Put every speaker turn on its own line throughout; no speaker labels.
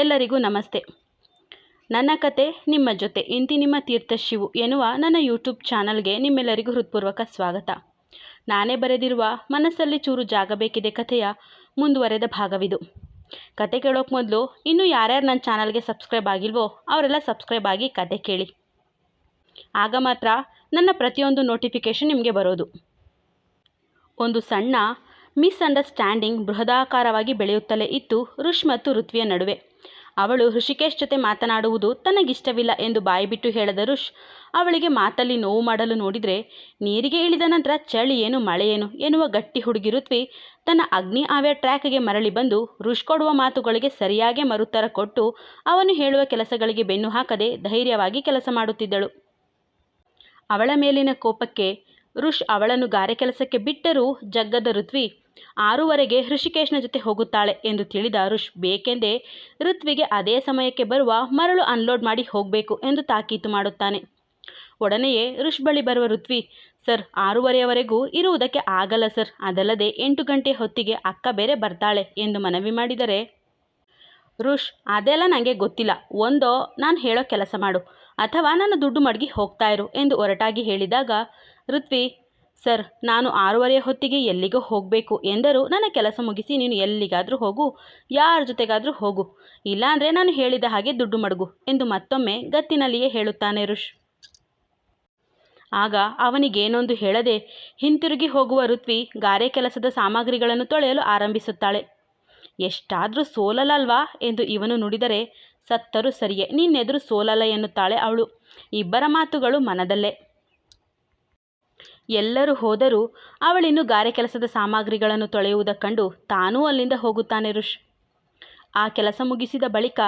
ಎಲ್ಲರಿಗೂ ನಮಸ್ತೆ. ನನ್ನ ಕತೆ ನಿಮ್ಮ ಜೊತೆ, ಇಂತಿ ನಿಮ್ಮ ತೀರ್ಥ ಶಿವು ಎನ್ನುವ ನನ್ನ ಯೂಟ್ಯೂಬ್ ಚಾನಲ್ಗೆ ನಿಮ್ಮೆಲ್ಲರಿಗೂ ಹೃತ್ಪೂರ್ವಕ ಸ್ವಾಗತ. ನಾನೇ ಬರೆದಿರುವ ಮನಸ್ಸಲ್ಲಿ ಚೂರು ಜಾಗಬೇಕಿದೆ ಕಥೆಯ ಮುಂದುವರೆದ ಭಾಗವಿದು. ಕತೆ ಕೇಳೋಕೆ ಮೊದಲು ಇನ್ನೂ ಯಾರ್ಯಾರು ನನ್ನ ಚಾನಲ್ಗೆ ಸಬ್ಸ್ಕ್ರೈಬ್ ಆಗಿಲ್ವೋ ಅವರೆಲ್ಲ ಸಬ್ಸ್ಕ್ರೈಬ್ ಆಗಿ ಕತೆ ಕೇಳಿ. ಆಗ ಮಾತ್ರ ನನ್ನ ಪ್ರತಿಯೊಂದು ನೋಟಿಫಿಕೇಷನ್ ನಿಮಗೆ ಬರೋದು. ಒಂದು ಸಣ್ಣ ಮಿಸ್ಅಂಡರ್ಸ್ಟ್ಯಾಂಡಿಂಗ್ ಬೃಹದಾಕಾರವಾಗಿ ಬೆಳೆಯುತ್ತಲೇ ಇತ್ತು ಋಷ್ ಮತ್ತು ಋತ್ವಿಯ ನಡುವೆ. ಅವಳು ಋಷಿಕೇಶ್ ಜೊತೆ ಮಾತನಾಡುವುದು ತನಗಿಷ್ಟವಿಲ್ಲ ಎಂದು ಬಾಯಿಬಿಟ್ಟು ಹೇಳದ ಋಷ್, ಅವಳಿಗೆ ಮಾತಲ್ಲಿ ನೋವು ಮಾಡಲು ನೋಡಿದರೆ, ನೀರಿಗೆ ಇಳಿದ ನಂತರ ಚಳಿ ಏನು ಮಳೆ ಏನು ಎನ್ನುವ ಗಟ್ಟಿ ಹುಡುಗಿ ಋತ್ವಿ ತನ್ನ ಅಗ್ನಿ ಆವ್ಯ ಟ್ರ್ಯಾಕ್ಗೆ ಮರಳಿ ಬಂದು ಋಷ್ ಕೊಡುವ ಮಾತುಗಳಿಗೆ ಸರಿಯಾಗಿ ಮರುತ್ತರ ಕೊಟ್ಟು ಅವನು ಹೇಳುವ ಕೆಲಸಗಳಿಗೆ ಬೆನ್ನು ಹಾಕದೆ ಧೈರ್ಯವಾಗಿ ಕೆಲಸ ಮಾಡುತ್ತಿದ್ದಳು. ಅವಳ ಮೇಲಿನ ಕೋಪಕ್ಕೆ ಋಷ್ ಅವಳನ್ನು ಗಾರೆ ಕೆಲಸಕ್ಕೆ ಬಿಟ್ಟರೂ ಜಗ್ಗದ ಋತ್ವಿ ಆರೂವರೆಗೆ ಹೃಷಿಕೇಶ್ನ ಜೊತೆ ಹೋಗುತ್ತಾಳೆ ಎಂದು ತಿಳಿದ ಋಷ್, ಬೇಕೆಂದೇ? ಋತ್ವಿಗೆ ಅದೇ ಸಮಯಕ್ಕೆ ಬರುವ ಮರಳು ಅನ್ಲೋಡ್ ಮಾಡಿ ಹೋಗಬೇಕು ಎಂದು ತಾಕೀತು ಮಾಡುತ್ತಾನೆ. ಒಡನೆಯೇ ಋಷ್ ಬಳಿ ಬರುವ ಋತ್ವಿ, ಸರ್, ಆರೂವರೆಯವರೆಗೂ ಇರುವುದಕ್ಕೆ ಆಗಲ್ಲ ಸರ್. ಅದಲ್ಲದೆ ಎಂಟು ಗಂಟೆ ಹೊತ್ತಿಗೆ ಅಕ್ಕ ಬೇರೆ ಬರ್ತಾಳೆ ಎಂದು ಮನವಿ ಮಾಡಿದರೆ ಋಷ್, ಅದೆಲ್ಲ ನನಗೆ ಗೊತ್ತಿಲ್ಲ. ಒಂದೋ, ನಾನು ಹೇಳೋ ಕೆಲಸ ಮಾಡು. ಅಥವಾ ನನ್ನ ದುಡ್ಡು ಮಡಗಿ ಹೋಗ್ತಾ ಇರು ಎಂದು ಒರಟಾಗಿ ಹೇಳಿದಾಗ ಋತ್ವಿ ಸರ್, ನಾನು ಆರೂವರೆಯ ಹೊತ್ತಿಗೆ ಎಲ್ಲಿಗೋ ಹೋಗಬೇಕು ಎಂದರು ನನ್ನ ಕೆಲಸ ಮುಗಿಸಿ ನೀನು ಎಲ್ಲಿಗಾದರೂ ಹೋಗು, ಯಾರ ಜೊತೆಗಾದರೂ ಹೋಗು. ಇಲ್ಲಾಂದರೆ ನಾನು ಹೇಳಿದ ಹಾಗೆ ದುಡ್ಡು ಮಡಗು ಎಂದು ಮತ್ತೊಮ್ಮೆ ಗತ್ತಿನಲ್ಲಿಯೇ ಹೇಳುತ್ತಾನೆ ರುಷ್ ಆಗ ಅವನಿಗೇನೊಂದು ಹೇಳದೆ ಹಿಂತಿರುಗಿ ಹೋಗುವ ಋತ್ವಿ ಗಾರೆ ಕೆಲಸದ ಸಾಮಗ್ರಿಗಳನ್ನು ತೊಳೆಯಲು ಆರಂಭಿಸುತ್ತಾಳೆ. ಎಷ್ಟಾದರೂ ಸೋಲಲಲ್ವಾ ಎಂದು ಇವನು ನುಡಿದರೆ ಸತ್ತರೂ ಸರಿಯೇ, ನಿನ್ನೆದುರು ಸೋಲಲ್ಲ ಎನ್ನುತ್ತಾಳೆ ಅವಳು. ಇಬ್ಬರ ಮಾತುಗಳು ಮನದಲ್ಲೇ. ಎಲ್ಲರೂ ಹೋದರೂ ಅವಳಿನ್ನು ಗಾರೆ ಕೆಲಸದ ಸಾಮಗ್ರಿಗಳನ್ನು ತೊಳೆಯುವುದ ಕಂಡು ತಾನೂ ಅಲ್ಲಿಂದ ಹೋಗುತ್ತಾನೆ ಋಷ್. ಆ ಕೆಲಸ ಮುಗಿಸಿದ ಬಳಿಕ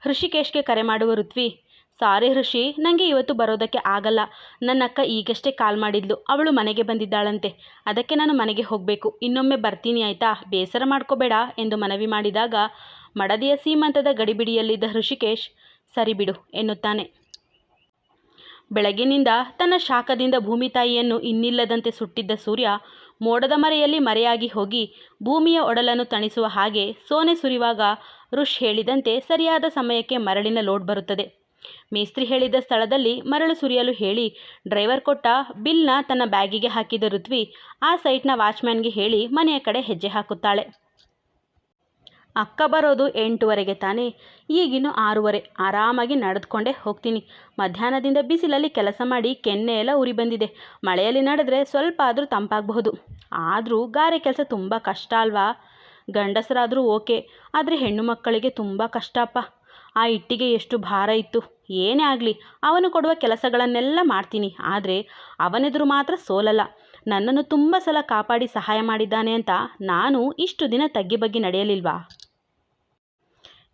ಹೃಷಿಕೇಶ್ಗೆ ಕರೆ ಮಾಡುವ ಋತ್ವಿ, ಸಾರಿ ಋಷಿ ನನಗೆ ಇವತ್ತು ಬರೋದಕ್ಕೆ ಆಗಲ್ಲ. ನನ್ನ ಅಕ್ಕ ಈಗಷ್ಟೇ ಕಾಲ್ ಮಾಡಿದ್ಲು. ಅವಳು ಮನೆಗೆ ಬಂದಿದ್ದಾಳಂತೆ. ಅದಕ್ಕೆ ನಾನು ಮನೆಗೆ ಹೋಗಬೇಕು. ಇನ್ನೊಮ್ಮೆ ಬರ್ತೀನಿ ಆಯಿತಾ? ಬೇಸರ ಮಾಡ್ಕೋಬೇಡ ಎಂದು ಮನವಿ ಮಾಡಿದಾಗ ಮಡದಿಯ ಸೀಮಂತದ ಗಡಿಬಿಡಿಯಲ್ಲಿದ್ದ ಹೃಷಿಕೇಶ್ ಸರಿ ಬಿಡು ಎನ್ನುತ್ತಾನೆ. ಬೆಳಗಿನಿಂದ ತನ್ನ ಶಾಖದಿಂದ ಭೂಮಿ ತಾಯಿಯನ್ನು ಇನ್ನಿಲ್ಲದಂತೆ ಸುಟ್ಟಿದ್ದ ಸೂರ್ಯ ಮೋಡದ ಮರೆಯಲ್ಲಿ ಮರೆಯಾಗಿ ಹೋಗಿ ಭೂಮಿಯ ಒಡಲನ್ನು ತಣಿಸುವ ಹಾಗೆ ಸೋನೆ ಸುರಿಯುವಾಗ ಋಷ್ ಹೇಳಿದಂತೆ ಸರಿಯಾದ ಸಮಯಕ್ಕೆ ಮರಳಿನ ಲೋಡ್ ಬರುತ್ತದೆ. ಮೇಸ್ತ್ರಿ ಹೇಳಿದ ಸ್ಥಳದಲ್ಲಿ ಮರಳು ಸುರಿಯಲು ಹೇಳಿ ಡ್ರೈವರ್ ಕೊಟ್ಟ ಬಿಲ್ನ ತನ್ನ ಬ್ಯಾಗಿಗೆ ಹಾಕಿದ ಋತ್ವಿ ಆ ಸೈಟ್ನ ವಾಚ್ಮ್ಯಾನ್ಗೆ ಹೇಳಿ ಮನೆಯ ಕಡೆ ಹೆಜ್ಜೆ ಹಾಕುತ್ತಾಳೆ. ಅಕ್ಕ ಬರೋದು ಎಂಟುವರೆಗೆ ತಾನೇ. ಈಗಿನ್ನು ಆರೂವರೆ. ಆರಾಮಾಗಿ ನಡೆದುಕೊಂಡೇ ಹೋಗ್ತೀನಿ. ಮಧ್ಯಾಹ್ನದಿಂದ ಬಿಸಿಲಲ್ಲಿ ಕೆಲಸ ಮಾಡಿ ಕೆನ್ನೆ ಎಲ್ಲ ಉರಿ ಬಂದಿದೆ. ಮಳೆಯಲ್ಲಿ ನಡೆದ್ರೆ ಸ್ವಲ್ಪ ಆದರೂ ತಂಪಾಗಬಹುದು. ಆದರೂ ಗಾರೆ ಕೆಲಸ ತುಂಬ ಕಷ್ಟ ಅಲ್ವಾ? ಗಂಡಸರಾದರೂ ಓಕೆ. ಆದರೆ ಹೆಣ್ಣು ಮಕ್ಕಳಿಗೆ ತುಂಬ ಕಷ್ಟಪ್ಪ ಆ ಇಟ್ಟಿಗೆ ಎಷ್ಟು ಭಾರ ಇತ್ತು. ಏನೇ ಆಗಲಿ, ಅವನು ಕೊಡುವ ಕೆಲಸಗಳನ್ನೆಲ್ಲ ಮಾಡ್ತೀನಿ. ಆದರೆ ಅವನೆದುರು ಮಾತ್ರ ಸೋಲಲ್ಲ. ನನ್ನನ್ನು ತುಂಬ ಸಲ ಕಾಪಾಡಿ ಸಹಾಯ ಮಾಡಿದ್ದಾನೆ ಅಂತ ನಾನು ಇಷ್ಟು ದಿನ ತಗ್ಗಿ ಬಗ್ಗಿ ನಡೆಯಲಿಲ್ವಾ?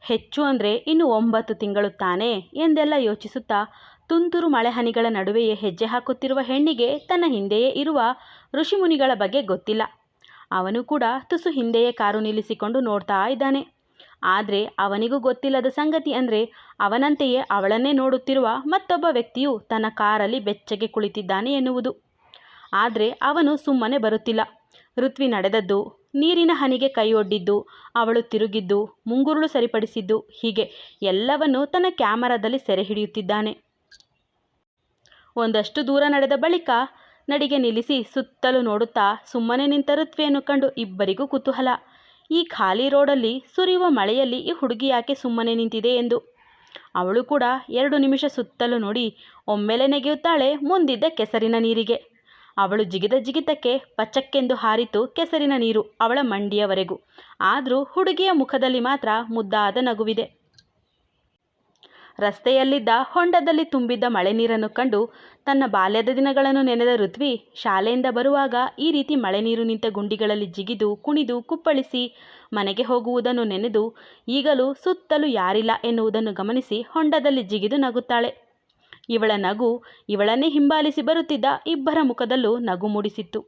ಹೆಚ್ಚು ಅಂದರೆ ಇನ್ನು ಒಂಬತ್ತು ತಿಂಗಳು ತಾನೇ ಎಂದೆಲ್ಲ ಯೋಚಿಸುತ್ತಾ ತುಂತುರು ಮಳೆಹನಿಗಳ ನಡುವೆಯೇ ಹೆಜ್ಜೆ ಹಾಕುತ್ತಿರುವ ಹೆಣ್ಣಿಗೆ ತನ್ನ ಹಿಂದೆಯೇ ಇರುವ ಋಷಿಮುನಿಗಳ ಬಗ್ಗೆ ಗೊತ್ತಿಲ್ಲ. ಅವನು ಕೂಡ ತುಸು ಹಿಂದೆಯೇ ಕಾರು ನಿಲ್ಲಿಸಿಕೊಂಡು ನೋಡ್ತಾ ಇದ್ದಾನೆ. ಆದರೆ ಅವನಿಗೂ ಗೊತ್ತಿಲ್ಲದ ಸಂಗತಿ ಅಂದರೆ ಅವನಂತೆಯೇ ಅವಳನ್ನೇ ನೋಡುತ್ತಿರುವ ಮತ್ತೊಬ್ಬ ವ್ಯಕ್ತಿಯು ತನ್ನ ಕಾರಲ್ಲಿ ಬೆಚ್ಚಗೆ ಕುಳಿತಿದ್ದಾನೆ ಎನ್ನುವುದು. ಆದರೆ ಅವನು ಸುಮ್ಮನೆ ಬರುತ್ತಿಲ್ಲ. ಋತ್ವಿ ನಡೆದದ್ದು ನೀರಿನ ಹನಿಗೆ ಕೈ ಒಡ್ಡಿದ್ದು ಅವಳು ತಿರುಗಿದ್ದು, ಮುಂಗುರುಳು ಸರಿಪಡಿಸಿದ್ದು, ಹೀಗೆ ಎಲ್ಲವನ್ನೂ ತನ್ನ ಕ್ಯಾಮರಾದಲ್ಲಿ ಸೆರೆ ಹಿಡಿಯುತ್ತಿದ್ದಾನೆ. ಒಂದಷ್ಟು ದೂರ ನಡೆದ ಬಳಿಕ ನಡಿಗೆ ನಿಲ್ಲಿಸಿ ಸುತ್ತಲೂ ನೋಡುತ್ತಾ ಸುಮ್ಮನೆ ನಿಂತ ಋತ್ವಿಯನ್ನು ಕಂಡು ಇಬ್ಬರಿಗೂ ಕುತೂಹಲ. ಈ ಖಾಲಿ ರೋಡಲ್ಲಿ ಸುರಿಯುವ ಮಳೆಯಲ್ಲಿ ಈ ಹುಡುಗಿ ಯಾಕೆ ಸುಮ್ಮನೆ ನಿಂತಿದೆ ಎಂದು. ಅವಳು ಕೂಡ ಎರಡು ನಿಮಿಷ ಸುತ್ತಲೂ ನೋಡಿ ಒಮ್ಮೆಲೆ ನೆಗೆಯುತ್ತಾಳೆ, ಮುಂದಿದ್ದ ಕೆಸರಿನ ನೀರಿಗೆ. ಅವಳು ಜಿಗಿದ ಜಿಗಿತಕ್ಕೆ ಪಚಕ್ಕೆಂದು ಹಾರಿತು ಕೆಸರಿನ ನೀರು ಅವಳ ಮಂಡಿಯವರೆಗೂ. ಆದರೂ ಹುಡುಗಿಯ ಮುಖದಲ್ಲಿ ಮಾತ್ರ ಮುದ್ದಾದ ನಗುವಿದೆ. ರಸ್ತೆಯಲ್ಲಿದ್ದ ಹೊಂಡದಲ್ಲಿ ತುಂಬಿದ್ದ ಮಳೆ ನೀರನ್ನು ಕಂಡು ತನ್ನ ಬಾಲ್ಯದ ದಿನಗಳನ್ನು ನೆನೆದ ಋತ್ವಿ ಶಾಲೆಯಿಂದ ಬರುವಾಗ ಈ ರೀತಿ ಮಳೆ ನೀರು ನಿಂತ ಗುಂಡಿಗಳಲ್ಲಿ ಜಿಗಿದು, ಕುಣಿದು, ಕುಪ್ಪಳಿಸಿ ಮನೆಗೆ ಹೋಗುವುದನ್ನು ನೆನೆದು ಈಗಲೂ ಸುತ್ತಲೂ ಯಾರಿಲ್ಲ ಎನ್ನುವುದನ್ನು ಗಮನಿಸಿ ಹೊಂಡದಲ್ಲಿ ಜಿಗಿದು ನಗುತ್ತಾಳೆ. ಇವಳ ನಗು ಇವಳನ್ನೇ ಹಿಂಬಾಲಿಸಿ ಬರುತ್ತಿದ್ದ ಇಬ್ಬರ ಮುಖದಲ್ಲೂ ನಗು ಮೂಡಿಸಿತ್ತು.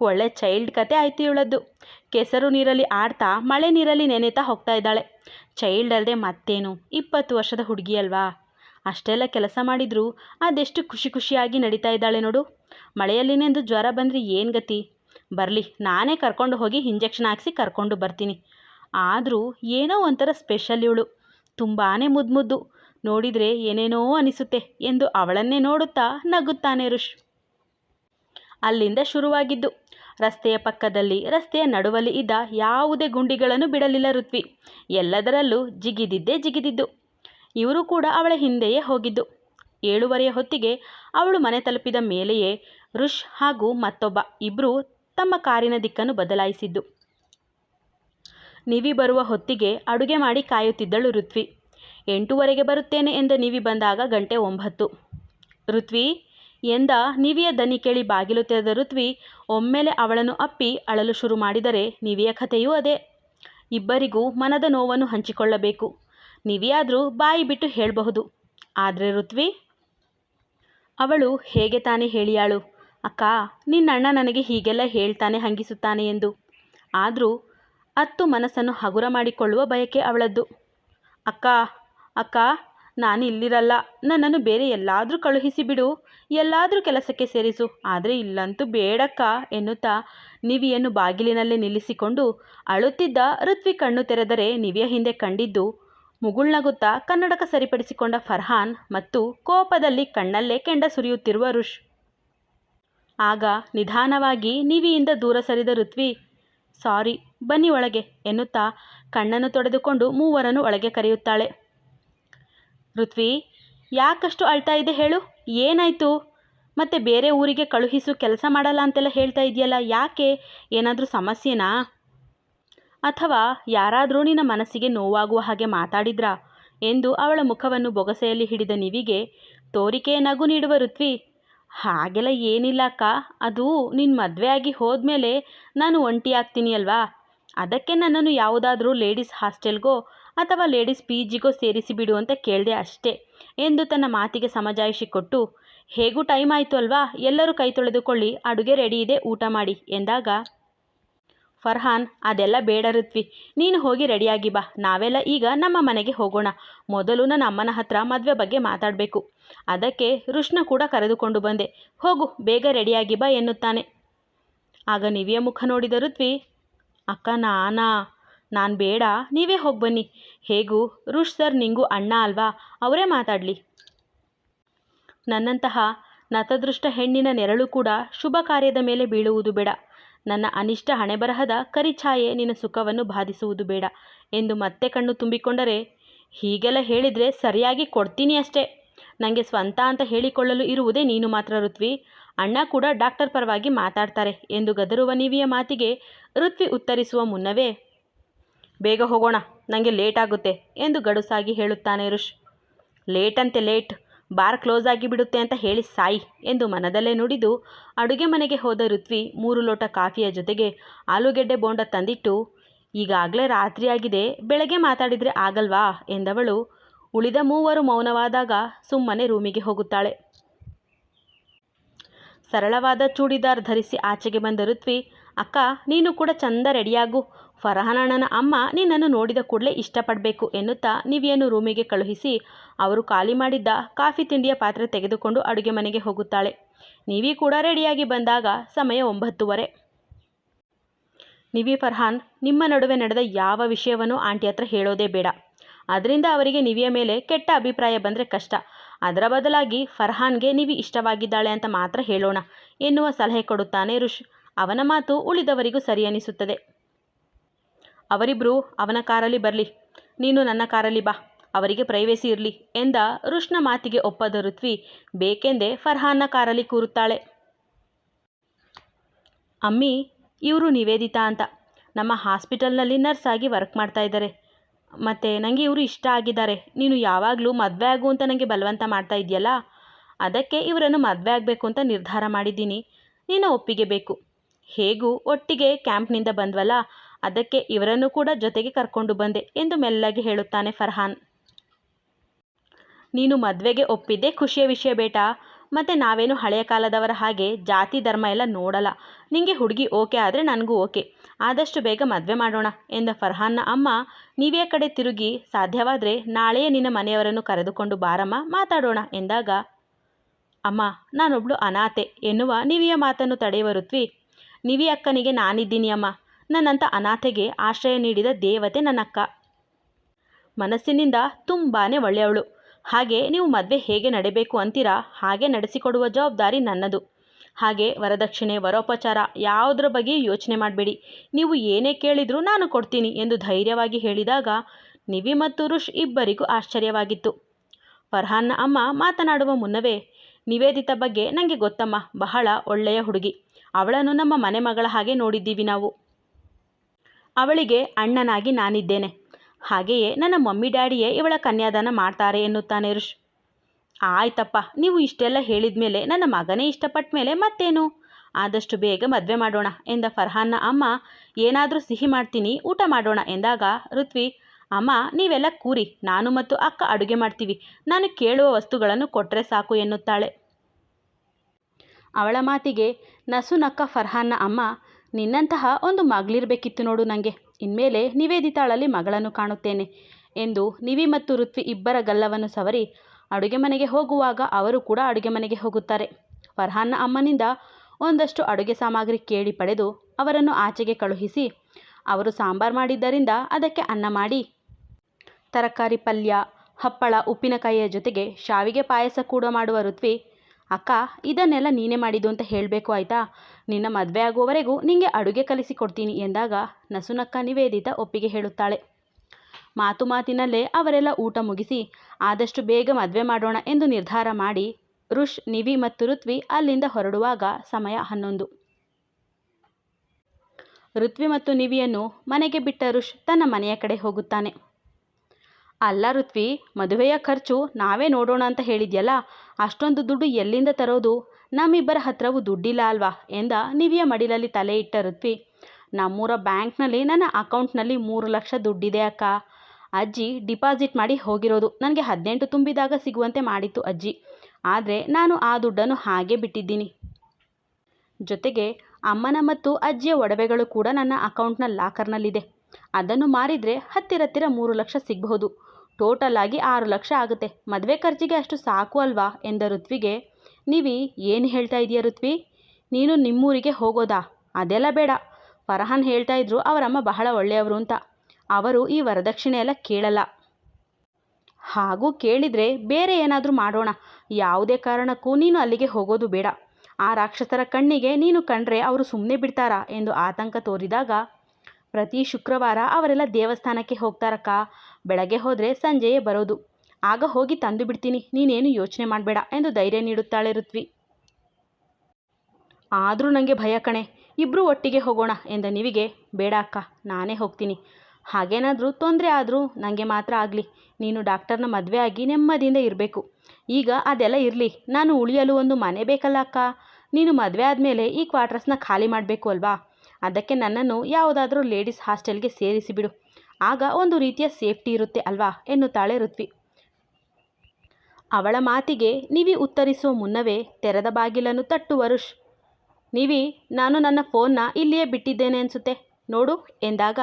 ಒಳ್ಳೆ ಚೈಲ್ಡ್ ಕತೆ ಆಯ್ತು ಇವಳದ್ದು. ಕೆಸರು ನೀರಲ್ಲಿ ಆಡ್ತಾ ಮಳೆ ನೀರಲ್ಲಿ ನೆನೆತಾ ಹೋಗ್ತಾ ಇದ್ದಾಳೆ. ಚೈಲ್ಡ್ ಅಲ್ಲದೆ ಮತ್ತೇನು? ಇಪ್ಪತ್ತು ವರ್ಷದ ಹುಡುಗಿ ಅಲ್ವಾ? ಅಷ್ಟೆಲ್ಲ ಕೆಲಸ ಮಾಡಿದರೂ ಅದೆಷ್ಟು ಖುಷಿ ಖುಷಿಯಾಗಿ ನಡೀತಾ ಇದ್ದಾಳೆ ನೋಡು. ಮಳೆಯಲ್ಲಿನೆಂದು ಜ್ವರ ಬಂದರೆ ಏನು ಗತಿ? ಬರಲಿ, ನಾನೇ ಕರ್ಕೊಂಡು ಹೋಗಿ ಇಂಜೆಕ್ಷನ್ ಹಾಕಿಸಿ ಕರ್ಕೊಂಡು ಬರ್ತೀನಿ. ಆದರೂ ಏನೋ ಒಂಥರ ಸ್ಪೆಷಲ್ ಇವಳು. ತುಂಬಾ ಮುದ್ದು ಮುದ್ದು ನೋಡಿದರೆ ಏನೇನೋ ಅನಿಸುತ್ತೆ ಎಂದು ಅವಳನ್ನೇ ನೋಡುತ್ತಾ ನಗುತ್ತಾನೆ ಋಷ್ ಅಲ್ಲಿಂದ ಶುರುವಾಗಿದ್ದು. ರಸ್ತೆಯ ಪಕ್ಕದಲ್ಲಿ ರಸ್ತೆಯ ನಡುವಲ್ಲಿ ಇದ್ದ ಯಾವುದೇ ಗುಂಡಿಗಳನ್ನು ಬಿಡಲಿಲ್ಲ ಋತ್ವಿ. ಎಲ್ಲದರಲ್ಲೂ ಜಿಗಿದಿದ್ದೇ ಜಿಗಿದಿದ್ದು. ಇವರು ಕೂಡ ಅವಳ ಹಿಂದೆಯೇ ಹೋಗಿದ್ದು. ಏಳುವರೆಯ ಹೊತ್ತಿಗೆ ಅವಳು ಮನೆ ತಲುಪಿದ ಮೇಲೆಯೇ ಋಷ್ ಹಾಗೂ ಮತ್ತೊಬ್ಬ ಇಬ್ಬರು ತಮ್ಮ ಕಾರಿನ ದಿಕ್ಕನ್ನು ಬದಲಾಯಿಸಿದ್ದು. ನಿವಿ ಬರುವ ಹೊತ್ತಿಗೆ ಅಡುಗೆ ಮಾಡಿ ಕಾಯುತ್ತಿದ್ದಳು ಋತ್ವಿ. ಎಂಟೂವರೆಗೆ ಬರುತ್ತೇನೆ ಎಂದ ನಿವಿ ಬಂದಾಗ ಗಂಟೆ ಒಂಬತ್ತು. ಋತ್ವಿ, ಎಂದ ನಿವಿಯ ದನಿ ಕೇಳಿ ಬಾಗಿಲು ತೆರೆದ ಋತ್ವಿ, ಒಮ್ಮೆಲೆ ಅವಳನ್ನು ಅಪ್ಪಿ ಅಳಲು ಶುರು ಮಾಡಿದರೆ ನಿವಿಯ ಕಥೆಯೂ ಅದೇ. ಇಬ್ಬರಿಗೂ ಮನದ ನೋವನ್ನು ಹಂಚಿಕೊಳ್ಳಬೇಕು. ನಿವಿಯಾದರೂ ಬಾಯಿ ಬಿಟ್ಟು ಹೇಳಬಹುದು. ಆದರೆ ಋತ್ವಿ? ಅವಳು ಹೇಗೆ ತಾನೇ ಹೇಳಿಯಾಳು? ಅಕ್ಕ ನಿನ್ನಣ್ಣ ನನಗೆ ಹೀಗೆಲ್ಲ ಹೇಳ್ತಾನೆ ಹಂಗಿಸುತ್ತಾನೆ ಎಂದು. ಆದರೂ ಅತ್ತು ಮನಸ್ಸನ್ನು ಹಗುರ ಮಾಡಿಕೊಳ್ಳುವ ಬಯಕೆ ಅವಳದ್ದು. ಅಕ್ಕ ಅಕ್ಕ, ನಾನು ಇಲ್ಲಿರಲ್ಲ. ನನ್ನನ್ನು ಬೇರೆ ಎಲ್ಲಾದರೂ ಕಳುಹಿಸಿ ಬಿಡು. ಎಲ್ಲಾದರೂ ಕೆಲಸಕ್ಕೆ ಸೇರಿಸು. ಆದರೆ ಇಲ್ಲಂತೂ ಬೇಡಕ್ಕ ಎನ್ನುತ್ತಾ ನಿವಿಯನ್ನು ಬಾಗಿಲಿನಲ್ಲೇ ನಿಲ್ಲಿಸಿಕೊಂಡು ಅಳುತ್ತಿದ್ದ ಋತ್ವಿ ಕಣ್ಣು ತೆರೆದರೆ ನಿವಿಯ ಹಿಂದೆ ಕಂಡಿದ್ದು ಮುಗುಳ್ನಗುತ್ತಾ ಕನ್ನಡಕ ಸರಿಪಡಿಸಿಕೊಂಡ ಫರ್ಹಾನ್ ಮತ್ತು ಕೋಪದಲ್ಲಿ ಕಣ್ಣಲ್ಲೇ ಕೆಂಡ ಸುರಿಯುತ್ತಿರುವ ಋಷ್ ಆಗ ನಿಧಾನವಾಗಿ ನಿವಿಯಿಂದ ದೂರ ಸರಿದ ಋತ್ವಿ, ಸಾರಿ, ಬನ್ನಿ ಒಳಗೆ ಎನ್ನುತ್ತಾ ಕಣ್ಣನ್ನು ತೊಡೆದುಕೊಂಡು ಮೂವರನ್ನು ಒಳಗೆ ಕರೆಯುತ್ತಾಳೆ. ಋತ್ವಿ ಯಾಕಷ್ಟು ಅಳ್ತಾ ಇದೆ ಹೇಳು? ಏನಾಯಿತು? ಮತ್ತೆ ಬೇರೆ ಊರಿಗೆ ಕಳುಹಿಸು ಕೆಲಸ ಮಾಡಲ್ಲ ಅಂತೆಲ್ಲ ಹೇಳ್ತಾ ಇದೆಯಲ್ಲ, ಯಾಕೆ? ಏನಾದರೂ ಸಮಸ್ಯೆನಾ? ಅಥವಾ ಯಾರಾದರೂ ನಿನ್ನ ಮನಸ್ಸಿಗೆ ನೋವಾಗುವ ಹಾಗೆ ಮಾತಾಡಿದ್ರಾ? ಎಂದು ಅವಳ ಮುಖವನ್ನು ಬೊಗಸೆಯಲ್ಲಿ ಹಿಡಿದ ನಿವಿಗೆ ತೋರಿಕೆಯ ನಗು ನೀಡುವ ಋತ್ವಿ, ಹಾಗೆಲ್ಲ ಏನಿಲ್ಲ ಅಕ್ಕ, ಅದು ನಿನ್ನ ಮದುವೆ ಆಗಿ ಹೋದ್ಮೇಲೆ ನಾನು ಒಂಟಿ ಆಗ್ತೀನಿ ಅಲ್ವಾ? ಅದಕ್ಕೆ ನನ್ನನ್ನು ಯಾವುದಾದ್ರೂ ಲೇಡೀಸ್ ಹಾಸ್ಟೆಲ್ಗೋ ಅಥವಾ ಲೇಡೀಸ್ ಪಿ ಜಿಗೋ ಸೇರಿಸಿ ಬಿಡು ಅಂತ ಕೇಳಿದೆ ಅಷ್ಟೇ ಎಂದು ತನ್ನ ಮಾತಿಗೆ ಸಮಜಾಯಿಷಿ ಕೊಟ್ಟು, ಹೇಗೂ ಟೈಮ್ ಆಯಿತು ಅಲ್ವಾ? ಎಲ್ಲರೂ ಕೈ ತೊಳೆದುಕೊಳ್ಳಿ, ಅಡುಗೆ ರೆಡಿ ಇದೆ, ಊಟ ಮಾಡಿ, ಎಂದಾಗ, ಫರ್ಹಾನ್, ಅದೆಲ್ಲ ಬೇಡ ಋತ್ವಿ, ನೀನು ಹೋಗಿ ರೆಡಿಯಾಗಿ ಬಾ, ನಾವೆಲ್ಲ ಈಗ ನಮ್ಮ ಮನೆಗೆ ಹೋಗೋಣ. ಮೊದಲು ನನ್ನ ಅಮ್ಮನ ಹತ್ರ ಮದುವೆ ಬಗ್ಗೆ ಮಾತಾಡಬೇಕು. ಅದಕ್ಕೆ ಋಷ್ನ ಕೂಡ ಕರೆದುಕೊಂಡು ಬಂದೆ. ಹೋಗು, ಬೇಗ ರೆಡಿಯಾಗಿ ಬಾ ಎನ್ನುತ್ತಾನೆ. ಆಗ ನಿವಿಯ ಮುಖ ನೋಡಿದ ಋತ್ವಿ, ಅಕ್ಕ, ನಾನಾ ನಾನು ಬೇಡ, ನೀವೇ ಹೋಗಿ ಬನ್ನಿ. ಹೇಗೂ? ರುಷ್ ಸರ್, ನಿಂಗೂ ಅಣ್ಣ ಅಲ್ವಾ? ಅವರೇ ಮಾತಾಡಲಿ. ನನ್ನಂತಹ ನತದೃಷ್ಟ ಹೆಣ್ಣಿನ ನೆರಳು ಕೂಡ ಶುಭ ಕಾರ್ಯದ ಮೇಲೆ ಬೀಳುವುದು ಬೇಡ. ನನ್ನ ಅನಿಷ್ಟ ಹಣೆಬರಹದ ಕರಿಛಾಯೆ ನಿನ್ನ ಸುಖವನ್ನು ಬಾಧಿಸುವುದು ಬೇಡ ಎಂದು ಮತ್ತೆ ಕಣ್ಣು ತುಂಬಿಕೊಂಡರೆ ಹೀಗೆಲ್ಲ ಹೇಳಿದರೆ ಸರಿಯಾಗಿ ಕೊಡ್ತೀನಿ ಅಷ್ಟೇ. ನನಗೆ ಸ್ವಂತ ಅಂತ ಹೇಳಿಕೊಳ್ಳಲು ಇರುವುದೇ ನೀನು ಮಾತ್ರ ಋತ್ವಿ. ಅಣ್ಣ ಕೂಡ ಡಾಕ್ಟರ್ ಪರವಾಗಿ ಮಾತಾಡ್ತಾರೆ ಎಂದು ಗದರುವ ನಿವಿಯ ಮಾತಿಗೆ ಋತ್ವಿ ಉತ್ತರಿಸುವ ಮುನ್ನವೇ ಬೇಗ ಹೋಗೋಣ ನನಗೆ ಲೇಟ್ ಆಗುತ್ತೆ ಎಂದು ಗಡುಸಾಗಿ ಹೇಳುತ್ತಾನೆ ರುಷ್ ಲೇಟ್ ಅಂತೆ ಲೇಟ್, ಬಾರ್ ಕ್ಲೋಸ್ ಆಗಿಬಿಡುತ್ತೆ ಅಂತ ಹೇಳಿ ಸಾಯಿ ಎಂದು ಮನದಲ್ಲೇ ನುಡಿದು ಅಡುಗೆ ಮನೆಗೆ ಹೋದ ಋತ್ವಿ ಮೂರು ಲೋಟ ಕಾಫಿಯ ಜೊತೆಗೆ ಆಲೂಗೆಡ್ಡೆ ಬೋಂಡ ತಂದಿಟ್ಟು, ಈಗಾಗಲೇ ರಾತ್ರಿಯಾಗಿದೆ ಬೆಳಗ್ಗೆ ಮಾತಾಡಿದರೆ ಆಗಲ್ವಾ ಎಂದವಳು. ಉಳಿದ ಮೂವರು ಮೌನವಾದಾಗ ಸುಮ್ಮನೆ ರೂಮಿಗೆ ಹೋಗುತ್ತಾಳೆ. ಸರಳವಾದ ಚೂಡಿದಾರ್ ಧರಿಸಿ ಆಚೆಗೆ ಬಂದ ಋತ್ವಿ ಅಕ್ಕ, ನೀನು ಕೂಡ ಚಂದ ರೆಡಿಯಾಗು. ಫರಹಾನಣ್ಣನ ಅಮ್ಮ ನಿನ್ನನ್ನು ನೋಡಿದ ಕೂಡಲೇ ಇಷ್ಟಪಡಬೇಕು ಎನ್ನುತ್ತಾ ನಿವಿಯನ್ನು ರೂಮಿಗೆ ಕಳುಹಿಸಿ, ಅವರು ಖಾಲಿ ಮಾಡಿದ್ದ ಕಾಫಿ ತಿಂಡಿಯ ಪಾತ್ರೆ ತೆಗೆದುಕೊಂಡು ಅಡುಗೆ ಮನೆಗೆ ಹೋಗುತ್ತಾಳೆ. ನಿವಿ ಕೂಡ ರೆಡಿಯಾಗಿ ಬಂದಾಗ ಸಮಯ ಒಂಬತ್ತುವರೆ. ನಿವಿ ಫರ್ಹಾನ್, ನಿಮ್ಮ ನಡುವೆ ನಡೆದ ಯಾವ ವಿಷಯವನ್ನು ಆಂಟಿ ಹತ್ರ ಹೇಳೋದೇ ಬೇಡ. ಅದರಿಂದ ಅವರಿಗೆ ನಿವಿಯ ಮೇಲೆ ಕೆಟ್ಟ ಅಭಿಪ್ರಾಯ ಬಂದರೆ ಕಷ್ಟ. ಅದರ ಬದಲಾಗಿ ಫರ್ಹಾನ್ಗೆ ನಿವಿ ಇಷ್ಟವಾಗಿದ್ದಾಳೆ ಅಂತ ಮಾತ್ರ ಹೇಳೋಣ ಎನ್ನುವ ಸಲಹೆ ಕೊಡುತ್ತಾನೆ ಋಷ್. ಅವನ ಮಾತು ಉಳಿದವರಿಗೂ ಸರಿ ಅನಿಸುತ್ತದೆ. ಅವರಿಬ್ಬರು ಅವನ ಕಾರಲ್ಲಿ ಬರಲಿ, ನೀನು ನನ್ನ ಕಾರಲ್ಲಿ ಬಾ, ಅವರಿಗೆ ಪ್ರೈವೇಸಿ ಇರಲಿ ಎಂದ ಋಷ್ನ ಮಾತಿಗೆ ಒಪ್ಪದ ಋತ್ವಿ ಬೇಕೆಂದೇ ಫರ್ಹಾನ್ನ ಕಾರಲ್ಲಿ ಕೂರುತ್ತಾಳೆ. ಅಮ್ಮಿ, ಇವರು ನಿವೇದಿತಾ ಅಂತ. ನಮ್ಮ ಹಾಸ್ಪಿಟಲ್ನಲ್ಲಿ ನರ್ಸ್ ಆಗಿ ವರ್ಕ್ ಮಾಡ್ತಾ ಇದ್ದಾರೆ. ಮತ್ತು ನನಗೆ ಇವರು ಇಷ್ಟ ಆಗಿದ್ದಾರೆ. ನೀನು ಯಾವಾಗಲೂ ಮದುವೆ ಆಗು ಅಂತ ನನಗೆ ಬಲವಂತ ಮಾಡ್ತಾ ಇದೆಯಲ್ಲ ಅದಕ್ಕೆ ಇವರನ್ನು ಮದುವೆ ಆಗಬೇಕು ಅಂತ ನಿರ್ಧಾರ ಮಾಡಿದ್ದೀನಿ. ನೀನು ಒಪ್ಪಿಗೆ ಬೇಕು. ಹೇಗೂ ಒಟ್ಟಿಗೆ ಕ್ಯಾಂಪ್ನಿಂದ ಬಂದ್ವಲ್ಲ, ಅದಕ್ಕೆ ಇವರನ್ನು ಕೂಡ ಜೊತೆಗೆ ಕರ್ಕೊಂಡು ಬಂದೆ ಎಂದು ಮೆಲ್ಲಗೆ ಹೇಳುತ್ತಾನೆ ಫರ್ಹಾನ್. ನೀನು ಮದುವೆಗೆ ಒಪ್ಪಿದ್ದೇ ಖುಷಿಯ ವಿಷಯ ಬೇಟಾ, ಮತ್ತು ನಾವೇನು ಹಳೆಯ ಕಾಲದವರ ಹಾಗೆ ಜಾತಿ, ಧರ್ಮ ಎಲ್ಲ ನೋಡಲ್ಲ. ನಿಮಗೆ ಹುಡುಗಿ ಓಕೆ ಆದರೆ ನನಗೂ ಓಕೆ. ಆದಷ್ಟು ಬೇಗ ಮದುವೆ ಮಾಡೋಣ ಎಂದ ಫರ್ಹಾನ್ನ ಅಮ್ಮ. ನೀವೇ ಕಡೆ ತಿರುಗಿ, ಸಾಧ್ಯವಾದರೆ ನಾಳೆಯೇ ನಿನ್ನ ಮನೆಯವರನ್ನು ಕರೆದುಕೊಂಡು ಬಾರಮ್ಮ, ಮಾತಾಡೋಣ ಎಂದಾಗ, ಅಮ್ಮ, ನಾನೊಬ್ಳು ಅನಾಥೆ ಎನ್ನುವ ನಿವಿಯ ಮಾತನ್ನು ತಡೆಯುವ ಋತ್ವಿ ನಿವಿ ಅಕ್ಕನಿಗೆ ನಾನಿದ್ದೀನಿ ಅಮ್ಮ. ನನ್ನಂಥ ಅನಾಥೆಗೆ ಆಶ್ರಯ ನೀಡಿದ ದೇವತೆ ನನ್ನಕ್ಕ. ಮನಸ್ಸಿನಿಂದ ತುಂಬಾ ಒಳ್ಳೆಯವಳು. ಹಾಗೆ ನೀವು ಮದುವೆ ಹೇಗೆ ನಡೆಯಬೇಕು ಅಂತೀರಾ, ಹಾಗೆ ನಡೆಸಿಕೊಡುವ ಜವಾಬ್ದಾರಿ ನನ್ನದು. ಹಾಗೆ ವರದಕ್ಷಿಣೆ, ವರೋಪಚಾರ ಯಾವುದ್ರ ಬಗ್ಗೆ ಯೋಚನೆ ಮಾಡಬೇಡಿ. ನೀವು ಏನೇ ಕೇಳಿದರೂ ನಾನು ಕೊಡ್ತೀನಿ ಎಂದು ಧೈರ್ಯವಾಗಿ ಹೇಳಿದಾಗ ನಿವಿ ಮತ್ತು ರುಷ್ ಇಬ್ಬರಿಗೂ ಆಶ್ಚರ್ಯವಾಗಿತ್ತು. ಫರ್ಹಾನ್ನ ಅಮ್ಮ ಮಾತನಾಡುವ ಮುನ್ನವೇ, ನಿವೇದಿತ ಬಗ್ಗೆ ನನಗೆ ಗೊತ್ತಮ್ಮ. ಬಹಳ ಒಳ್ಳೆಯ ಹುಡುಗಿ. ಅವಳನ್ನು ನಮ್ಮ ಮನೆ ಮಗಳ ಹಾಗೆ ನೋಡಿದ್ದೀವಿ ನಾವು. ಅವಳಿಗೆ ಅಣ್ಣನಾಗಿ ನಾನಿದ್ದೇನೆ. ಹಾಗೆಯೇ ನನ್ನ ಮಮ್ಮಿ ಡ್ಯಾಡಿಯೇ ಇವಳ ಕನ್ಯಾದಾನ ಮಾಡ್ತಾರೆ ಎನ್ನುತ್ತಾನೆ ಋಷ್. ಆಯ್ತಪ್ಪ, ನೀವು ಇಷ್ಟೆಲ್ಲ ಹೇಳಿದ ಮೇಲೆ ನನ್ನ ಮಗನೇ ಇಷ್ಟಪಟ್ಟ ಮೇಲೆ ಮತ್ತೇನು? ಆದಷ್ಟು ಬೇಗ ಮದುವೆ ಮಾಡೋಣ ಎಂದ ಫರ್ಹಾನ್ನ ಅಮ್ಮ. ಏನಾದರೂ ಸಿಹಿ ಮಾಡ್ತೀನಿ, ಊಟ ಮಾಡೋಣ ಎಂದಾಗ ಋತ್ವಿ, ಅಮ್ಮ, ನೀವೆಲ್ಲ ಕೂರಿ, ನಾನು ಮತ್ತು ಅಕ್ಕ ಅಡುಗೆ ಮಾಡ್ತೀವಿ. ನಾನು ಕೇಳುವ ವಸ್ತುಗಳನ್ನು ಕೊಟ್ಟರೆ ಸಾಕು ಎನ್ನುತ್ತಾಳೆ. ಅವಳ ಮಾತಿಗೆ ನಸುನಕ್ಕ ಫರ್ಹಾನ್ನ ಅಮ್ಮ, ನಿನ್ನಂತಹ ಒಂದು ಮಗಳಿರಬೇಕಿತ್ತು ನೋಡು ನನಗೆ ಇನ್ಮೇಲೆ ನಿವೇದಿತಾಳಲ್ಲಿ ಮಗಳನ್ನು ಕಾಣುತ್ತೇನೆ ಎಂದು ನಿವಿ ಮತ್ತು ಋತ್ವಿ ಇಬ್ಬರ ಗಲ್ಲವನ್ನು ಸವರಿ ಅಡುಗೆ ಮನೆಗೆ ಹೋಗುವಾಗ ಅವರು ಕೂಡ ಅಡುಗೆ ಮನೆಗೆ ಹೋಗುತ್ತಾರೆ. ಫರ್ಹಾನ್ನ ಅಮ್ಮನಿಂದ ಒಂದಷ್ಟು ಅಡುಗೆ ಸಾಮಗ್ರಿ ಕೇಳಿ ಪಡೆದು ಅವರನ್ನು ಆಚೆಗೆ ಕಳುಹಿಸಿ, ಅವರು ಸಾಂಬಾರು ಮಾಡಿದ್ದರಿಂದ ಅದಕ್ಕೆ ಅನ್ನ ಮಾಡಿ, ತರಕಾರಿ ಪಲ್ಯ, ಹಪ್ಪಳ, ಉಪ್ಪಿನಕಾಯಿಯ ಜೊತೆಗೆ ಶಾವಿಗೆ ಪಾಯಸ ಕೂಡ ಮಾಡುವ ಋತ್ವಿ ಅಕ್ಕ, ಇದನ್ನೆಲ್ಲ ನೀನೇ ಮಾಡಿದ್ದು ಅಂತ ಹೇಳಬೇಕು ಆಯಿತಾ? ನಿನ್ನ ಮದುವೆ ಆಗುವವರೆಗೂ ನಿಂಗೆ ಅಡುಗೆ ಕಲಿಸಿಕೊಡ್ತೀನಿ ಎಂದಾಗ ನಸುನಕ್ಕ ನಿವೇದಿತ ಒಪ್ಪಿಗೆ ಹೇಳುತ್ತಾಳೆ. ಮಾತು ಮಾತಿನಲ್ಲೇ ಅವರೆಲ್ಲ ಊಟ ಮುಗಿಸಿ, ಆದಷ್ಟು ಬೇಗ ಮದುವೆ ಮಾಡೋಣ ಎಂದು ನಿರ್ಧಾರ ಮಾಡಿ, ಋಷ್, ನಿವಿ ಮತ್ತು ಋತ್ವಿ ಅಲ್ಲಿಂದ ಹೊರಡುವಾಗ ಸಮಯ ಹನ್ನೊಂದು. ಋತ್ವಿ ಮತ್ತು ನಿವಿಯನ್ನು ಮನೆಗೆ ಬಿಟ್ಟ ಋಷ್ ತನ್ನ ಮನೆಯ ಕಡೆ ಹೋಗುತ್ತಾನೆ. ಅಲ್ಲ ಋತ್ವಿ, ಮದುವೆಯ ಖರ್ಚು ನಾವೇ ನೋಡೋಣ ಅಂತ ಹೇಳಿದ್ಯಲ್ಲ, ಅಷ್ಟೊಂದು ದುಡ್ಡು ಎಲ್ಲಿಂದ ತರೋದು? ನಮ್ಮಿಬ್ಬರ ಹತ್ರವೂ ದುಡ್ಡಿಲ್ಲ ಅಲ್ವಾ? ಎಂದ ನಿವಿಯ ಮಡಿಲಲ್ಲಿ ತಲೆ ಇಟ್ಟ ಋತ್ವಿ. ನಮ್ಮೂರ ಬ್ಯಾಂಕ್ನಲ್ಲಿ ನನ್ನ ಅಕೌಂಟ್ನಲ್ಲಿ ಮೂರು ಲಕ್ಷ ದುಡ್ಡಿದೆ ಅಕ್ಕ. ಅಜ್ಜಿ ಡಿಪಾಸಿಟ್ ಮಾಡಿ ಹೋಗಿರೋದು. ನನಗೆ ಹದಿನೆಂಟು ತುಂಬಿದಾಗ ಸಿಗುವಂತೆ ಮಾಡಿತ್ತು ಅಜ್ಜಿ. ಆದರೆ ನಾನು ಆ ದುಡ್ಡನ್ನು ಹಾಗೆ ಬಿಟ್ಟಿದ್ದೀನಿ. ಜೊತೆಗೆ ಅಮ್ಮನ ಮತ್ತು ಅಜ್ಜಿಯ ಒಡವೆಗಳು ಕೂಡ ನನ್ನ ಅಕೌಂಟ್ನ ಲಾಕರ್ನಲ್ಲಿದೆ. ಅದನ್ನು ಮಾರಿದರೆ ಹತ್ತಿರತ್ತಿರ ಮೂರು ಲಕ್ಷ ಸಿಗಬಹುದು. ಟೋಟಲ್ ಆಗಿ ಆರು ಲಕ್ಷ ಆಗುತ್ತೆ. ಮದುವೆ ಖರ್ಚಿಗೆ ಅಷ್ಟು ಸಾಕು ಅಲ್ವಾ? ಎಂದ ಋತ್ವಿಗೆ, ನೀವಿ, ಏನು ಹೇಳ್ತಾ ಇದೀಯ ಋತ್ವಿ? ನೀನು ನಿಮ್ಮೂರಿಗೆ ಹೋಗೋದಾ? ಅದೆಲ್ಲ ಬೇಡ ಫರಹಾನ್ ಹೇಳ್ತಾ ಇದ್ರು, ಅವರಮ್ಮ ಬಹಳ ಒಳ್ಳೆಯವರು ಅಂತ. ಅವರು ಈ ವರದಕ್ಷಿಣೆ ಎಲ್ಲ ಕೇಳಲ್ಲ. ಹಾಗೂ ಕೇಳಿದರೆ ಬೇರೆ ಏನಾದರೂ ಮಾಡೋಣ. ಯಾವುದೇ ಕಾರಣಕ್ಕೂ ನೀನು ಅಲ್ಲಿಗೆ ಹೋಗೋದು ಬೇಡ. ಆ ರಾಕ್ಷಸರ ಕಣ್ಣಿಗೆ ನೀನು ಕಂಡ್ರೆ ಅವರು ಸುಮ್ಮನೆ ಬಿಡ್ತಾರಾ ಎಂದು ಆತಂಕ ತೋರಿದಾಗ, ಪ್ರತಿ ಶುಕ್ರವಾರ ಅವರೆಲ್ಲ ದೇವಸ್ಥಾನಕ್ಕೆ ಹೋಗ್ತಾರಕ್ಕ. ಬೆಳಗ್ಗೆ ಹೋದರೆ ಸಂಜೆಯೇ ಬರೋದು. ಆಗ ಹೋಗಿ ತಂದು ಬಿಡ್ತೀನಿ. ನೀನೇನು ಯೋಚನೆ ಮಾಡಬೇಡ ಎಂದು ಧೈರ್ಯ ನೀಡುತ್ತಾಳೆ ಋತ್ವಿ. ಆದರೂ ನನಗೆ ಭಯ ಕಣೆ. ಇಬ್ಬರೂ ಒಟ್ಟಿಗೆ ಹೋಗೋಣ ಎಂದ ನಿವಿಗೆ, ಬೇಡ ಅಕ್ಕ, ನಾನೇ ಹೋಗ್ತೀನಿ. ಹಾಗೇನಾದರೂ ತೊಂದರೆ ಆದರೂ ನನಗೆ ಮಾತ್ರ ಆಗಲಿ. ನೀನು ಡಾಕ್ಟರ್ನ ಮದುವೆ ಆಗಿ ನೆಮ್ಮದಿಯಿಂದ ಇರಬೇಕು. ಈಗ ಅದೆಲ್ಲ ಇರಲಿ. ನಾನು ಉಳಿಯಲು ಒಂದು ಮನೆ ಬೇಕಲ್ಲ ಅಕ್ಕ. ನೀನು ಮದುವೆ ಆದಮೇಲೆ ಈ ಕ್ವಾರ್ಟರ್ಸ್ನ ಖಾಲಿ ಮಾಡಬೇಕು ಅಲ್ವಾ? ಅದಕ್ಕೆ ನನ್ನನ್ನು ಯಾವುದಾದ್ರೂ ಲೇಡೀಸ್ ಹಾಸ್ಟೆಲ್ಗೆ ಸೇರಿಸಿಬಿಡು ಆಗ ಒಂದು ರೀತಿಯ ಸೇಫ್ಟಿ ಇರುತ್ತೆ ಅಲ್ವಾ? ಎನ್ನುತ್ತಾಳೆ ಋತ್ವಿ. ಅವಳ ಮಾತಿಗೆ ನಿವಿ ಉತ್ತರಿಸುವ ಮುನ್ನವೇ ತೆರೆದ ಬಾಗಿಲನ್ನು ತಟ್ಟು ವರುಷ್. ನಿವಿ, ನಾನು ನನ್ನ ಫೋನ್ನ ಇಲ್ಲಿಯೇ ಬಿಟ್ಟಿದ್ದೇನೆ ಅನಿಸುತ್ತೆ. ನೋಡು ಎಂದಾಗ.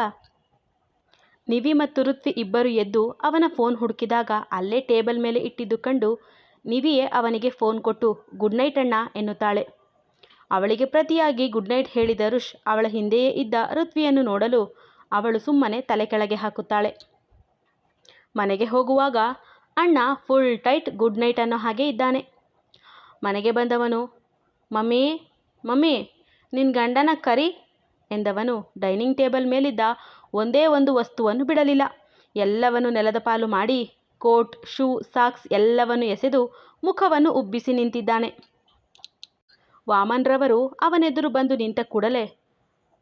ನಿವಿ ಮತ್ತು ಋತ್ವಿ ಇಬ್ಬರು ಎದ್ದು ಅವನ ಫೋನ್ ಹುಡುಕಿದಾಗ ಅಲ್ಲೇ ಟೇಬಲ್ ಮೇಲೆ ಇಟ್ಟಿದ್ದು ಕಂಡು ನಿವಿಯೇ ಅವನಿಗೆ ಫೋನ್ ಕೊಟ್ಟು ಗುಡ್ ನೈಟ್ ಅಣ್ಣ ಎನ್ನುತ್ತಾಳೆ. ಅವಳಿಗೆ ಪ್ರತಿಯಾಗಿ ಗುಡ್ ನೈಟ್ ಹೇಳಿದ ಋಷ್ ಅವಳ ಹಿಂದೆಯೇ ಇದ್ದ ಋತ್ವಿಯನ್ನು ನೋಡಲು ಅವಳು ಸುಮ್ಮನೆ ತಲೆ ಕೆಳಗೆ ಹಾಕುತ್ತಾಳೆ. ಮನೆಗೆ ಹೋಗುವಾಗ ಅಣ್ಣ ಫುಲ್ ಟೈಟ್ ಗುಡ್ ನೈಟ್ ಅನ್ನೋ ಹಾಗೆ ಇದ್ದಾನೆ. ಮನೆಗೆ ಬಂದವನು, ಮಮ್ಮಿ ಮಮ್ಮಿ ನಿನ್ನ ಗಂಡನ ಕರಿ ಎಂದವನು ಡೈನಿಂಗ್ ಟೇಬಲ್ ಮೇಲಿದ್ದ ಒಂದೇ ಒಂದು ವಸ್ತುವನ್ನು ಬಿಡಲಿಲ್ಲ. ಎಲ್ಲವನ್ನು ನೆಲದ ಪಾಲು ಮಾಡಿ, ಕೋಟ್, ಶೂ, ಸಾಕ್ಸ್ ಎಲ್ಲವನ್ನು ಎಸೆದು ಮುಖವನ್ನು ಉಬ್ಬಿಸಿ ನಿಂತಿದ್ದಾನೆ. ವಾಮನ್ರವರು ಅವನೆದುರು ಬಂದು ನಿಂತ ಕೂಡಲೇ,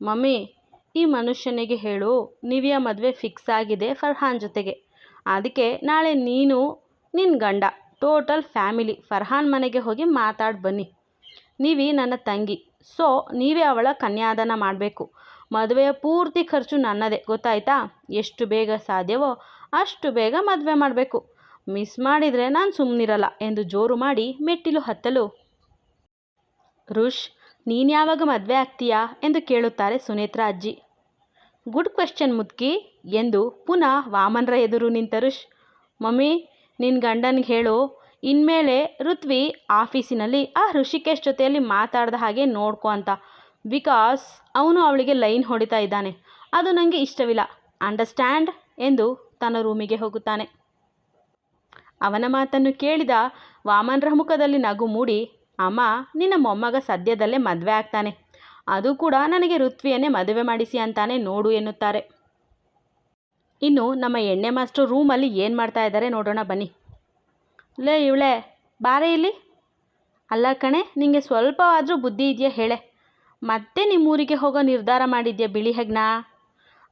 ಮಮ್ಮಿ ಈ ಮನುಷ್ಯನಿಗೆ ಹೇಳು, ನಿವಿಯ ಮದುವೆ ಫಿಕ್ಸ್ ಆಗಿದೆ ಫರ್ಹಾನ್ ಜೊತೆಗೆ. ಅದಕ್ಕೆ ನಾಳೆ ನೀನು ನಿನ್ನ ಗಂಡ ಟೋಟಲ್ ಫ್ಯಾಮಿಲಿ ಫರ್ಹಾನ್ ಮನೆಗೆ ಹೋಗಿ ಮಾತಾಡಿ ಬನ್ನಿ. ನೀವಿ ನನ್ನ ತಂಗಿ. ಸೊ ನೀವೇ ಅವಳ ಕನ್ಯಾದಾನ ಮಾಡಬೇಕು. ಮದುವೆಯ ಪೂರ್ತಿ ಖರ್ಚು ನನ್ನದೇ, ಗೊತ್ತಾಯ್ತಾ? ಎಷ್ಟು ಬೇಗ ಸಾಧ್ಯವೋ ಅಷ್ಟು ಬೇಗ ಮದುವೆ ಮಾಡಬೇಕು. ಮಿಸ್ ಮಾಡಿದರೆ ನಾನು ಸುಮ್ಮನಿರಲ್ಲ ಎಂದು ಜೋರು ಮಾಡಿ ಮೆಟ್ಟಿಲು ಹತ್ತಲು. ಋಷ್ ನೀನು ಯಾವಾಗ ಮದುವೆ ಆಗ್ತೀಯಾ ಎಂದು ಕೇಳುತ್ತಾರೆ ಸುನೇತ್ರ ಅಜ್ಜಿ. ಗುಡ್ ಕ್ವೆಶ್ಚನ್ ಮುದ್ಕಿ ಎಂದು ಪುನಃ ವಾಮನರ ಎದುರು ನಿಂತರುಷ್. ಮಮ್ಮಿ ನಿನ್ನ ಗಂಡನಿಗೆ ಹೇಳು, ಇನ್ಮೇಲೆ ಋತ್ವಿ ಆಫೀಸಿನಲ್ಲಿ ಆ ಋಷಿಕೇಶ್ ಜೊತೆಯಲ್ಲಿ ಮಾತಾಡ್ದ ಹಾಗೆ ನೋಡ್ಕೊ ಅಂತ. ಬಿಕಾಸ್ ಅವನು ಅವಳಿಗೆ ಲೈನ್ ಹೊಡಿತಾ ಇದ್ದಾನೆ. ಅದು ನನಗೆ ಇಷ್ಟವಿಲ್ಲ. ಅಂಡರ್ಸ್ಟ್ಯಾಂಡ್? ಎಂದು ತನ್ನ ರೂಮಿಗೆ ಹೋಗುತ್ತಾನೆ. ಅವನ ಮಾತನ್ನು ಕೇಳಿದ ವಾಮನರ ಮುಖದಲ್ಲಿ ನಗು ಮೂಡಿ ಅಮ್ಮ, ನಿನ್ನ ಮೊಮ್ಮಗ ಸದ್ಯದಲ್ಲೇ ಮದುವೆ ಆಗ್ತಾನೆ. ಅದು ಕೂಡ ನನಗೆ ಋತ್ವಿಯನ್ನೇ ಮದುವೆ ಮಾಡಿಸಿ ಅಂತಾನೆ ನೋಡು ಎನ್ನುತ್ತಾರೆ. ಇನ್ನು ನಮ್ಮ ಎಣ್ಣೆ ಮಾಸ್ಟ್ರು ರೂಮಲ್ಲಿ ಏನು ಮಾಡ್ತಾ ಇದ್ದಾರೆ ನೋಡೋಣ ಬನ್ನಿ. ಲೇ ಇವಳೆ, ಬಾರೆ ಇಲ್ಲಿ? ಅಲ್ಲ ಕಣೆ ನಿಮಗೆ ಸ್ವಲ್ಪ ಆದರೂ ಬುದ್ಧಿ ಇದೆಯಾ ಹೇಳೆ. ಮತ್ತೆ ನಿಮ್ಮೂರಿಗೆ ಹೋಗೋ ನಿರ್ಧಾರ ಮಾಡಿದ್ಯಾ ಬಿಳಿ ಹೆಗ್ನ?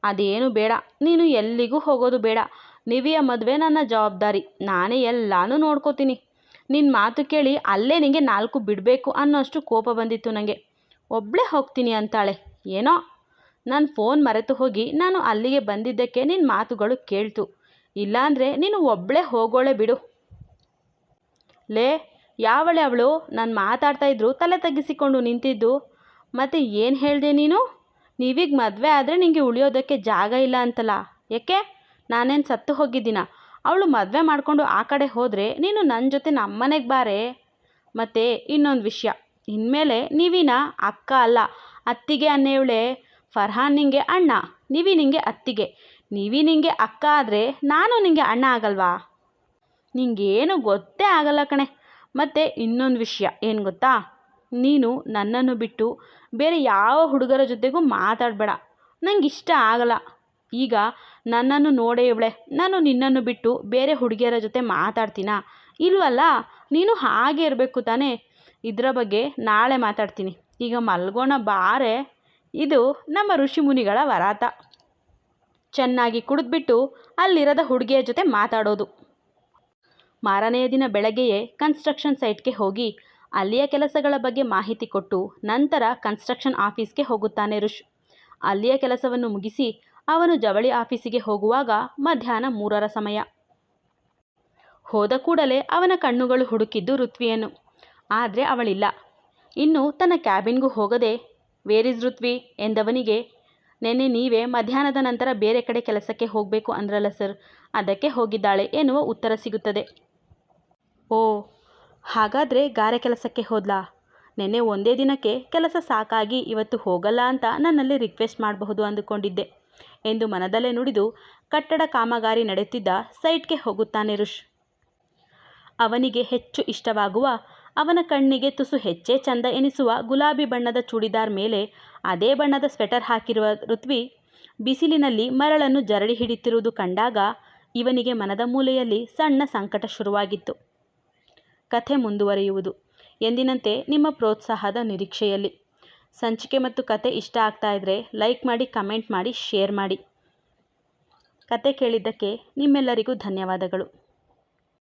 ಅದೇನು ಬೇಡ, ನೀನು ಎಲ್ಲಿಗೂ ಹೋಗೋದು ಬೇಡ. ನಿವಿಯ ಮದುವೆ ನನ್ನ ಜವಾಬ್ದಾರಿ. ನಾನೇ ಎಲ್ಲಾನು ನೋಡ್ಕೋತೀನಿ. ನಿನ್ನ ಮಾತು ಕೇಳಿ ಅಲ್ಲೇ ನಿನಗೆ ನಾಲ್ಕು ಬಿಡಬೇಕು ಅನ್ನೋಷ್ಟು ಕೋಪ ಬಂದಿತ್ತು ನನಗೆ ಒಬ್ಬಳೇ ಹೋಗ್ತೀನಿ ಅಂತಾಳೆ. ಏನೋ? ನನ್ನ ಫೋನ್ ಮರೆತು ಹೋಗಿ ನಾನು ಅಲ್ಲಿಗೆ ಬಂದಿದ್ದಕ್ಕೆ ನಿನ್ನ ಮಾತುಗಳು ಕೇಳ್ತು. ಇಲ್ಲಾಂದರೆ ನೀನು ಒಬ್ಬಳೇ ಹೋಗೋಳೆ ಬಿಡು. ಲೇ, ಯಾವಳೆ ಅವಳು? ನಾನು ಮಾತಾಡ್ತಾ ಇದ್ರು ತಲೆ ತಗ್ಗಿಸಿಕೊಂಡು ನಿಂತಿದ್ದು. ಮತ್ತು ಏನು ಹೇಳಿದೆ ನೀನು? ನೀವೀಗ ಮದುವೆ ಆದರೆ ನಿಂಗೆ ಉಳಿಯೋದಕ್ಕೆ ಜಾಗ ಇಲ್ಲ ಅಂತಲ್ಲ. ಯಾಕೆ? ನಾನೇನು ಸತ್ತು ಹೋಗಿದ್ದೀನ? ಅವಳು ಮದುವೆ ಮಾಡಿಕೊಂಡು ಆ ಕಡೆ ಹೋದರೆ ನೀನು ನನ್ನ ಜೊತೆ ನಮ್ಮನೆಗೆ ಬಾರೆ. ಮತ್ತು ಇನ್ನೊಂದು ವಿಷಯ. ಇನ್ಮೇಲೆ ನೀವಿನ ಅಕ್ಕ ಅಲ್ಲ, ಅತ್ತಿಗೆ ಅನ್ನೇವಳೆ. ಫರ್ಹಾನ್ ನಿಂಗೆ ಅಣ್ಣ ನೀವಿ ನಿಂಗೆ ಅತ್ತಿಗೆ. ನೀವಿ ನಿಂಗೆ ಅಕ್ಕ ಆದರೆ ನಾನು ನಿಂಗೆ ಅಣ್ಣ ಆಗಲ್ವಾ? ನಿಂಗೇನು ಗೊತ್ತೇ ಆಗಲ್ಲ ಕಣೆ. ಮತ್ತು ಇನ್ನೊಂದು ವಿಷಯ, ಏನು ಗೊತ್ತಾ? ನೀನು ನನ್ನನ್ನು ಬಿಟ್ಟು ಬೇರೆ ಯಾವ ಹುಡುಗರ ಜೊತೆಗೂ ಮಾತಾಡಬೇಡ. ನಂಗೆ ಇಷ್ಟ ಆಗಲ್ಲ. ಈಗ ನನ್ನನ್ನು ನೋಡೇ ಇವಳೆ. ನಾನು ನಿನ್ನನ್ನು ಬಿಟ್ಟು ಬೇರೆ ಹುಡುಗಿಯರ ಜೊತೆ ಮಾತಾಡ್ತೀನಾ? ಇಲ್ವಲ್ಲ? ನೀನು ಹಾಗೆ ಇರಬೇಕು ತಾನೇ? ಇದರ ಬಗ್ಗೆ ನಾಳೆ ಮಾತಾಡ್ತೀನಿ. ಈಗ ಮಲ್ಗೋಣ ಬಾರೆ. ಇದು ನಮ್ಮ ಋಷಿ ಮುನಿಗಳ ವರಾತ. ಚೆನ್ನಾಗಿ ಕುಡಿದ್ಬಿಟ್ಟು ಅಲ್ಲಿರದ ಹುಡುಗಿಯ ಜೊತೆ ಮಾತಾಡೋದು. ಮಾರನೆಯ ದಿನ ಬೆಳಗ್ಗೆಯೇ ಕನ್ಸ್ಟ್ರಕ್ಷನ್ ಸೈಟ್ಗೆ ಹೋಗಿ ಅಲ್ಲಿಯ ಕೆಲಸಗಳ ಬಗ್ಗೆ ಮಾಹಿತಿ ಕೊಟ್ಟು ನಂತರ ಕನ್ಸ್ಟ್ರಕ್ಷನ್ ಆಫೀಸ್ಗೆ ಹೋಗುತ್ತಾನೆ ಋಷ್. ಅಲ್ಲಿಯ ಕೆಲಸವನ್ನು ಮುಗಿಸಿ ಅವನು ಜವಳಿ ಆಫೀಸಿಗೆ ಹೋಗುವಾಗ ಮಧ್ಯಾಹ್ನ ಮೂರರ ಸಮಯ. ಹೋದ ಕೂಡಲೇ ಅವನ ಕಣ್ಣುಗಳು ಹುಡುಕಿದ್ದು ಋತ್ವಿಯನ್ನು. ಆದರೆ ಅವಳಿಲ್ಲ. ಇನ್ನು ತನ್ನ ಕ್ಯಾಬಿನ್ಗೂ ಹೋಗದೆ ಇಸ್ ಋತ್ವಿ? ಎಂದವನಿಗೆ, ನೆನ್ನೆ ನೀವೇ ಮಧ್ಯಾಹ್ನದ ನಂತರ ಬೇರೆ ಕಡೆ ಕೆಲಸಕ್ಕೆ ಹೋಗಬೇಕು ಅಂದ್ರಲ್ಲ ಸರ್. ಅದಕ್ಕೆ ಹೋಗಿದ್ದಾಳೆ ಎನ್ನುವ ಉತ್ತರ ಸಿಗುತ್ತದೆ. ಓ, ಹಾಗಾದರೆ ಗಾರೆ ಕೆಲಸಕ್ಕೆ ಹೋದ್ಲಾ? ನೆನ್ನೆ ಒಂದೇ ದಿನಕ್ಕೆ ಕೆಲಸ ಸಾಕಾಗಿ ಇವತ್ತು ಹೋಗಲ್ಲ ಅಂತ ನನ್ನಲ್ಲಿ ರಿಕ್ವೆಸ್ಟ್ ಮಾಡಬಹುದು ಅಂದುಕೊಂಡಿದ್ದೆ. ಎಂದು ಮನದಲ್ಲೇ ನುಡಿದು ಕಟ್ಟಡ ಕಾಮಗಾರಿ ನಡೆಯುತ್ತಿದ್ದ ಸೈಟ್ಗೆ ಹೋಗುತ್ತಾನೆ ರುಷ್ ಅವನಿಗೆ ಹೆಚ್ಚು ಇಷ್ಟವಾಗುವ ಅವನ ಕಣ್ಣಿಗೆ ತುಸು ಹೆಚ್ಚೇ ಚಂದ ಎನಿಸುವ ಗುಲಾಬಿ ಬಣ್ಣದ ಚೂಡಿದಾರ್ ಮೇಲೆ ಅದೇ ಬಣ್ಣದ ಸ್ವೆಟರ್ ಹಾಕಿರುವ ಋತ್ವಿ ಬಿಸಿಲಿನಲ್ಲಿ ಮರಳನ್ನು ಜರಡಿ ಹಿಡಿತಿರುವುದು ಕಂಡಾಗ ಇವನಿಗೆ ಮನದ ಮೂಲೆಯಲ್ಲಿ ಸಣ್ಣ ಸಂಕಟ ಶುರುವಾಗಿತ್ತು. ಕಥೆ ಮುಂದುವರಿಯುವುದು. ಎಂದಿನಂತೆ ನಿಮ್ಮ ಪ್ರೋತ್ಸಾಹದ ನಿರೀಕ್ಷೆಯಲ್ಲಿ. ಸಂಚಿಕೆ ಮತ್ತು ಕತೆ ಇಷ್ಟ ಆಗ್ತಾ ಇದ್ದರೆ ಲೈಕ್ ಮಾಡಿ, ಕಮೆಂಟ್ ಮಾಡಿ, ಶೇರ್ ಮಾಡಿ. ಕತೆ ಕೇಳಿದ್ದಕ್ಕೆ ನಿಮ್ಮೆಲ್ಲರಿಗೂ ಧನ್ಯವಾದಗಳು.